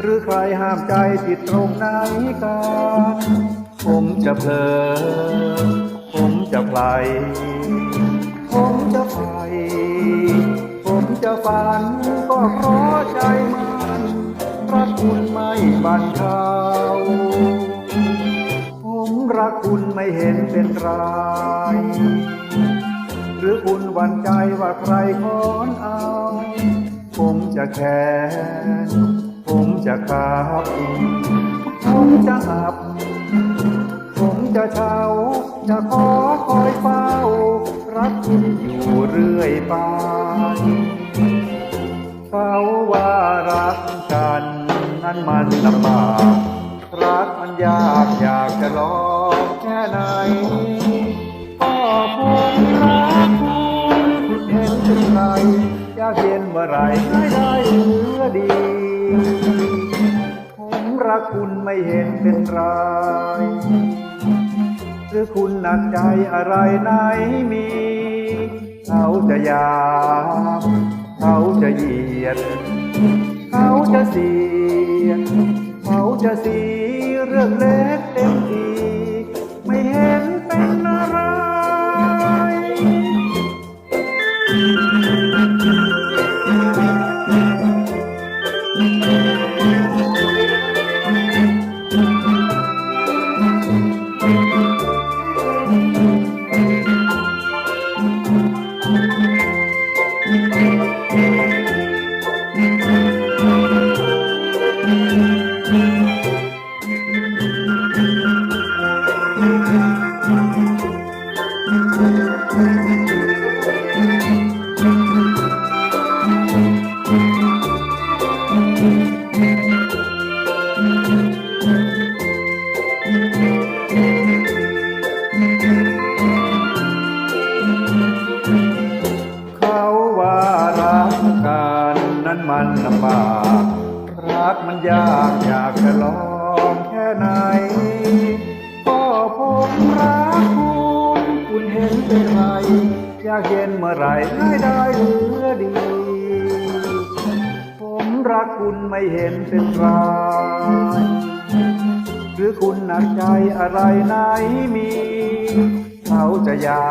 หรือใครห้ามใจติดตรงไหนกันผมจะเพลอผมจะไพลผมจะไฟผมจะฝันก็เพราะใจมันรักคุณไม่บันเทาผมรักคุณไม่เห็นเป็นไร หรือคุณหวั่นใจว่าใครคอนเอา ผมจะแค้นผมจะขับผมจะหับ ผมจะเช่า จะขอคอยเฝ้า รักคุณอยู่เรื่อยไปเขาว่ารักกันนั้นมันลำบากรักมันยากอยากจะลองแค่ไหน อยาเห็นเมื่อไรไม่ได้เหลือดี ผมรักคุณไม่เห็นเป็นไร หรือคุณหนักใจอะไรไหนมี เขาจะยามเขาจะเหยียด เขาจะเสียดเขาจะสีเรื่องเล็กเต็มที ยากอยากจะลองแค่ไหน ก็ผมรักคุณคุณเห็นเป็นไร อยากเห็นเมื่อไรได้ได้เหลือดี ผมรักคุณไม่เห็นเป็นไรหรือคุณหนักใจอะไรไหนมี เขาจะยา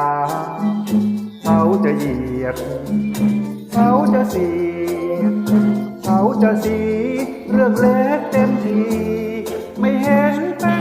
เขาจะเหยียด เขาจะเสียดเขาจะสี เรื่องเล็กเต็มที ไม่เห็นเป็น